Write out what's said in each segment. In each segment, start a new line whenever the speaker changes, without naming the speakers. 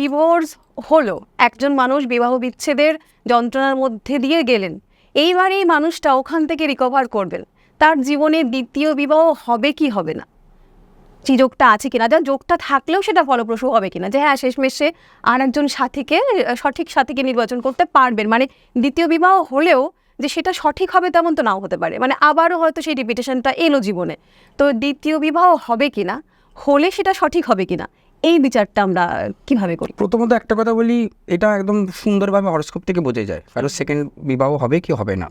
Divorce হলো। একজন মানুষ বিবাহ বিচ্ছেদের যন্ত্রণার মধ্যে দিয়ে গেলেন। এইবার এই মানুষটা ওখান থেকে রিকভার করবেন। তার জীবনে দ্বিতীয় বিবাহ হবে কি হবে না? যে যোগটা আছে কিনা? যা যোগটা থাকলেও সেটা ফলপ্রসূ হবে কিনা? যে হ্যাঁ শেষমেশে আর একজন সাথীকে, সঠিক সাথীকে নির্বাচন করতে পারবেন। মানে দ্বিতীয় বিবাহ হলেও যে সেটা সঠিক হবে তেমন তো নাও হতে পারে। মানে আবারও হয়তো সেই রিপিটেশনটা এলো জীবনে। তো দ্বিতীয় বিবাহ হবে কিনা? হলে সেটা সঠিক হবে কিনা? এই বিচারটা আমরা কীভাবে করি?
প্রথমত একটা কথা বলি এটা একদম সুন্দরভাবে হরস্কোপ থেকে বোঝা যায়। কারও সেকেন্ড বিবাহ হবে কি হবে না।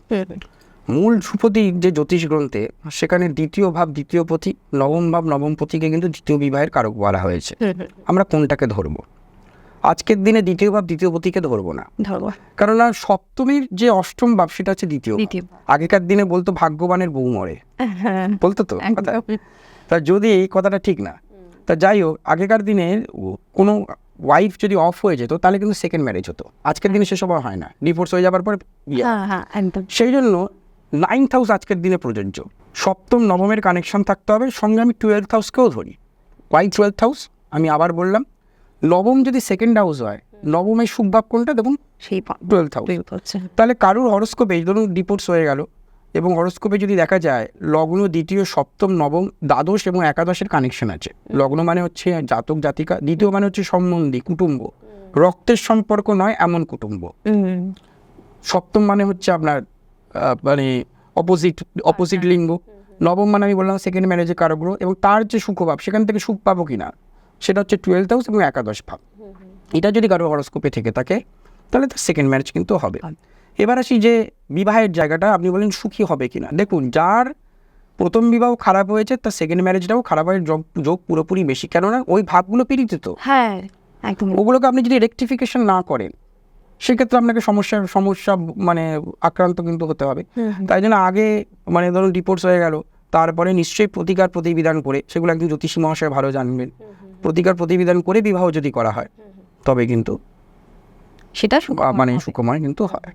মূল সুপতি যে জ্যোতিষ গ্রন্থে সেখানে দ্বিতীয় ভাব দ্বিতীয় পথি নবম ভাব নবম পথিকে কিন্তু দ্বিতীয় বিবাহের কারক বলা হয়েছে। আমরা কোনটাকে ধরবো? আজকের দিনে দ্বিতীয় ভাব দ্বিতীয় পথিকে ধরবো না।
ধরবো।
কেননা সপ্তমীর যে অষ্টম ভাব সেটা হচ্ছে দ্বিতীয়। আগেকার দিনে বলতো ভাগ্যবানের বউ মরে।
হ্যাঁ
বলতো তো তা যদি এই কথাটা ঠিক না তা যাই হোক আগেকার দিনে কোনো ওয়াইফ যদি অফ হয়ে যেত তাহলে কিন্তু সেকেন্ড ম্যারেজ হতো। আজকের দিনে সেসব হয় না। ডিভোর্স হয়ে যাবার পর।
হ্যাঁ হ্যাঁ
সেই জন্য নাইন্থ হাউস আজকের দিনে প্রযোজ্য। সপ্তম নবমের কানেকশন থাকতে হবে। সঙ্গে আমি টুয়েলথ হাউসকেও ধরি। ওয়াই টুয়েলথ হাউস আমি আবার বললাম নবম যদি সেকেন্ড হাউস হয় নবমের সুখভাব কোনটা? দেখুন
সেই
টুয়েলথ হাউস তাহলে কারুর হরস্কোপে ধরুন ডিপোর্টস হয়ে গেল। এবং হরস্কোপে যদি দেখা যায় লগ্ন দ্বিতীয় সপ্তম নবম দ্বাদশ এবং একাদশের কানেকশন আছে। লগ্ন মানে হচ্ছে জাতক জাতিকা দ্বিতীয় মানে হচ্ছে সম্বন্ধী কুটুম্ব। রক্তের সম্পর্ক নয় এমন কুটুম্ব। সপ্তম মানে হচ্ছে আপনার মানে অপোজিট অপোজিট লিঙ্গ। নবম মানে আমি বললাম সেকেন্ড ম্যারেজের কারগ্রহ এবং তার যে সুখভাব সেখান থেকে সুখ পাবো কি না সেটা হচ্ছে টুয়েলথ হাউস এবং একাদশ ভাব। এটা যদি কারও হরস্কোপে থেকে থাকে তাহলে তার সেকেন্ড ম্যারেজ কিন্তু হবে। এবার আসি যে বিবাহের জায়গাটা আপনি বলেন সুখী হবে কিনা। দেখুন যার প্রথম বিবাহ খারাপ হয়েছে তার সেকেন্ড ম্যারেজটাও খারাপ হওয়ার যোগ যোগ পুরোপুরি বেশি। কেননা ওই ভাবগুলো পীড়িত তো।
হ্যাঁ একদম
ওগুলোকে আপনি যদি রেকটিফিকেশন না করেন সেক্ষেত্রে আপনাকে সমস্যার সমস্যা মানে আক্রান্ত কিন্তু হতে হবে। তাই জন্য আগে মানে ধরুন রিপোর্টস হয়ে গেল তারপরে নিশ্চয়ই প্রতিকার প্রতিবিধান করে সেগুলো একজন জ্যোতিষী মহাশয় ভালো জানবেন। প্রতিকার প্রতিবিধান করে বিবাহ যদি করা হয় তবে কিন্তু
সেটা
মানে সুকুমার কিন্তু হয়।